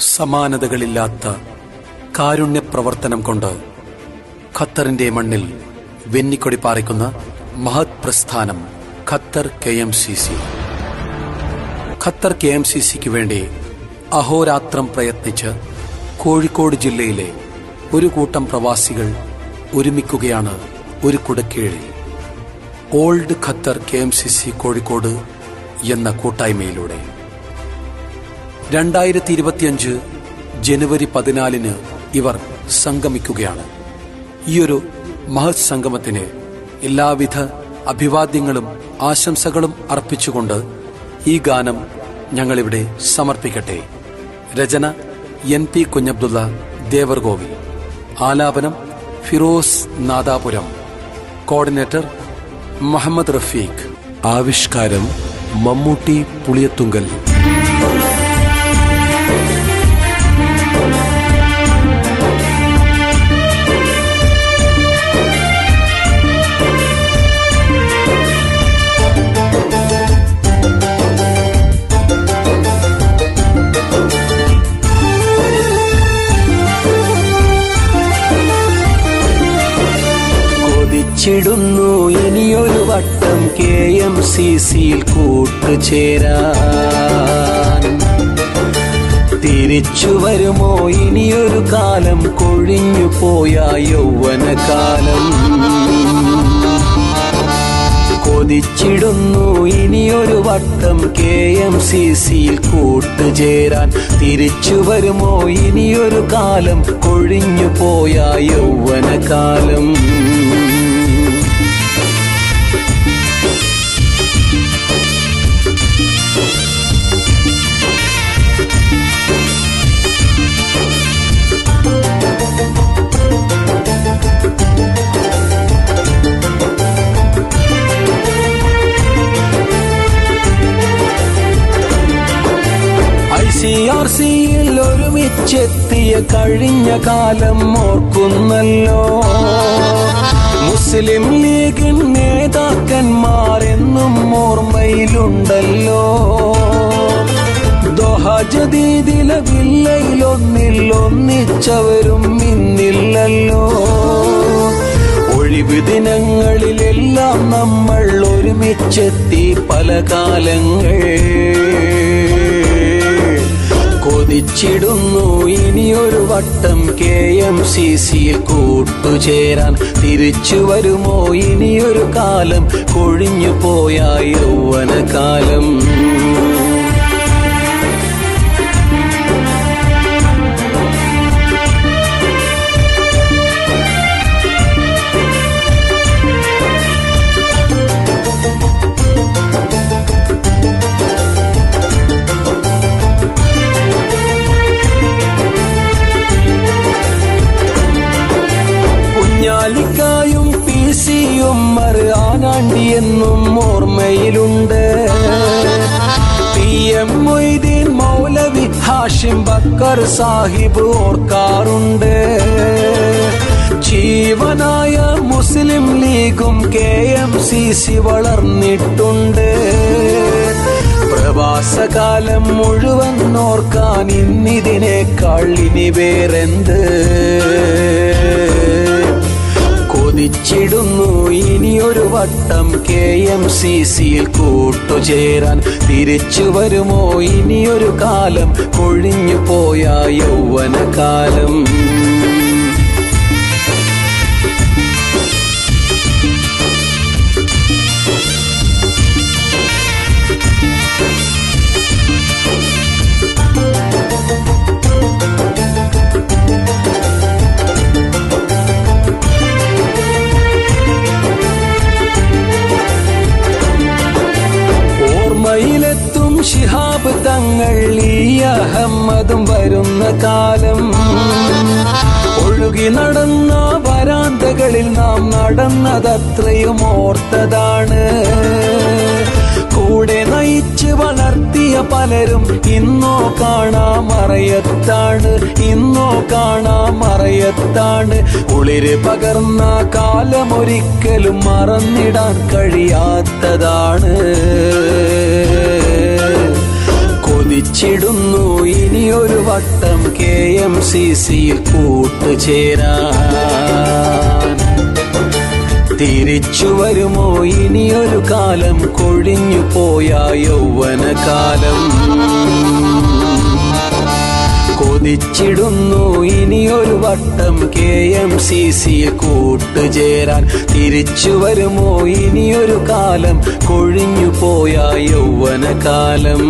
സമാനതകളില്ലാത്ത കാരുണ്യപ്രവർത്തനം കൊണ്ട് ഖത്തറിന്റെ മണ്ണിൽ വെന്നിക്കൊടി പാറിക്കുന്ന മഹത് പ്രസ്ഥാനം Qatar K M C C. Qatar K M C സിക്ക് വേണ്ടി അഹോരാത്രം പ്രയത്നിച്ച് കോഴിക്കോട് ജില്ലയിലെ ഒരു കൂട്ടം പ്രവാസികൾ ഒരുമിക്കുകയാണ് ഒരു കുടക്കീഴിൽ. Old Qatar K M C C Kozhikode എന്ന കൂട്ടായ്മയിലൂടെ. രണ്ടായിരത്തി ഇരുപത്തിയഞ്ച് ജനുവരി പതിനാലിന് ഇവർ സംഗമിക്കുകയാണ്. ഈയൊരു മഹത് സംഗമത്തിന് എല്ലാവിധ അഭിവാദ്യങ്ങളും ആശംസകളും അർപ്പിച്ചുകൊണ്ട് ഈ ഗാനം ഞങ്ങളിവിടെ സമർപ്പിക്കട്ടെ. രചന എൻ പി കുഞ്ഞബ്ദുള്ള ദേവർഗോവി ആലാപനം ഫിറോസ് നാദാപുരം. കോർഡിനേറ്റർ മുഹമ്മദ് റഫീഖ്. ആവിഷ്കാരം മമ്മൂട്ടി പുളിയത്തുങ്കൽ. കൊതിച്ചിടുന്നു ഇനിയൊരു വട്ടം കെ എം സി സിയിൽ കൂട്ടുചേരാൻ. തിരിച്ചു വരുമോ? ഇനിയൊരു കാലം കൊഴിഞ്ഞു പോയ യൗവനകാലം. കൊതിച്ചിടുന്നു. ഇനിയൊരു വട്ടം കെ എം സി സിയിൽ കൂട്ടുചേരാൻ. തിരിച്ചു വരുമോ? ഇനിയൊരു കാലം കൊഴിഞ്ഞു പോയ യൗവനകാലം. ആർ സിയിൽ ഒരുമിച്ചെത്തിയ കഴിഞ്ഞ കാലം ഓർക്കുന്നല്ലോ. മുസ്ലിം ലീഗിൻ നേതാക്കന്മാരെന്നും ഓർമ്മയിലുണ്ടല്ലോ. ദോഹജദീദിലെ ഒന്നിച്ചവരും ഇന്നില്ലല്ലോ. ഒഴിവ് ദിനങ്ങളിലെല്ലാം നമ്മൾ ഒരുമിച്ചെത്തി പല കാലങ്ങൾ. കൊതിച്ചിടുന്നു. ഇനിയൊരു വട്ടം കെ എം സി സിയിൽ കൂട്ടുചേരാൻ തിരിച്ചു വരുമോ? ഇനിയൊരു കാലം കൊഴിഞ്ഞു പോയ യൗവനകാലം. ഹാഷിം ബക്കർ സാഹിബ് ഓർക്കാറുണ്ട്. ജീവനായ മുസ്ലിം ലീഗും കെ എം സി സി വളർന്നിട്ടുണ്ട്. പ്രവാസകാലം മുഴുവൻ ഓർക്കാൻ ഇന്നിതിനേക്കാൾ ഇനി വേറെന്ത്? ഇനിയൊരു വട്ടം കെ എം സി സിയിൽ കൂട്ടുചേരാൻ തിരിച്ചു വരുമോ? ഇനിയൊരു കാലം കൊഴിഞ്ഞു പോയ യൗവനകാലം. കാലം. ഒഴുകി നടന്ന വരാന്തകളിൽ നാം നടന്നതത്രയും ഓർത്തതാണ്. കൂടെ നയിച്ച് വളർത്തിയ പലരും ഇന്നോ കാണാമറയത്താണ്. ഇന്നോ കാണാമറയത്താണ്. കുളിര് പകർന്ന കാലമൊരിക്കലും മറന്നിടാൻ കഴിയാത്തതാണ്. ഇനി ഇനിയൊരു വട്ടം കെ എം സി സിയിൽ കൂട്ടുചേരാൻ. തിരിച്ചു വരുമോ? ഇനിയൊരു കാലം കൊഴിഞ്ഞു പോയ യൗവനകാലം. കൊതിച്ചിടുന്നു ഇനിയൊരു വട്ടം കെ എം സി സിയിൽ കൂട്ടുചേരാൻ തിരിച്ചു വരുമോ? ഇനിയൊരു കാലം കൊഴിഞ്ഞു പോയ യൗവനകാലം.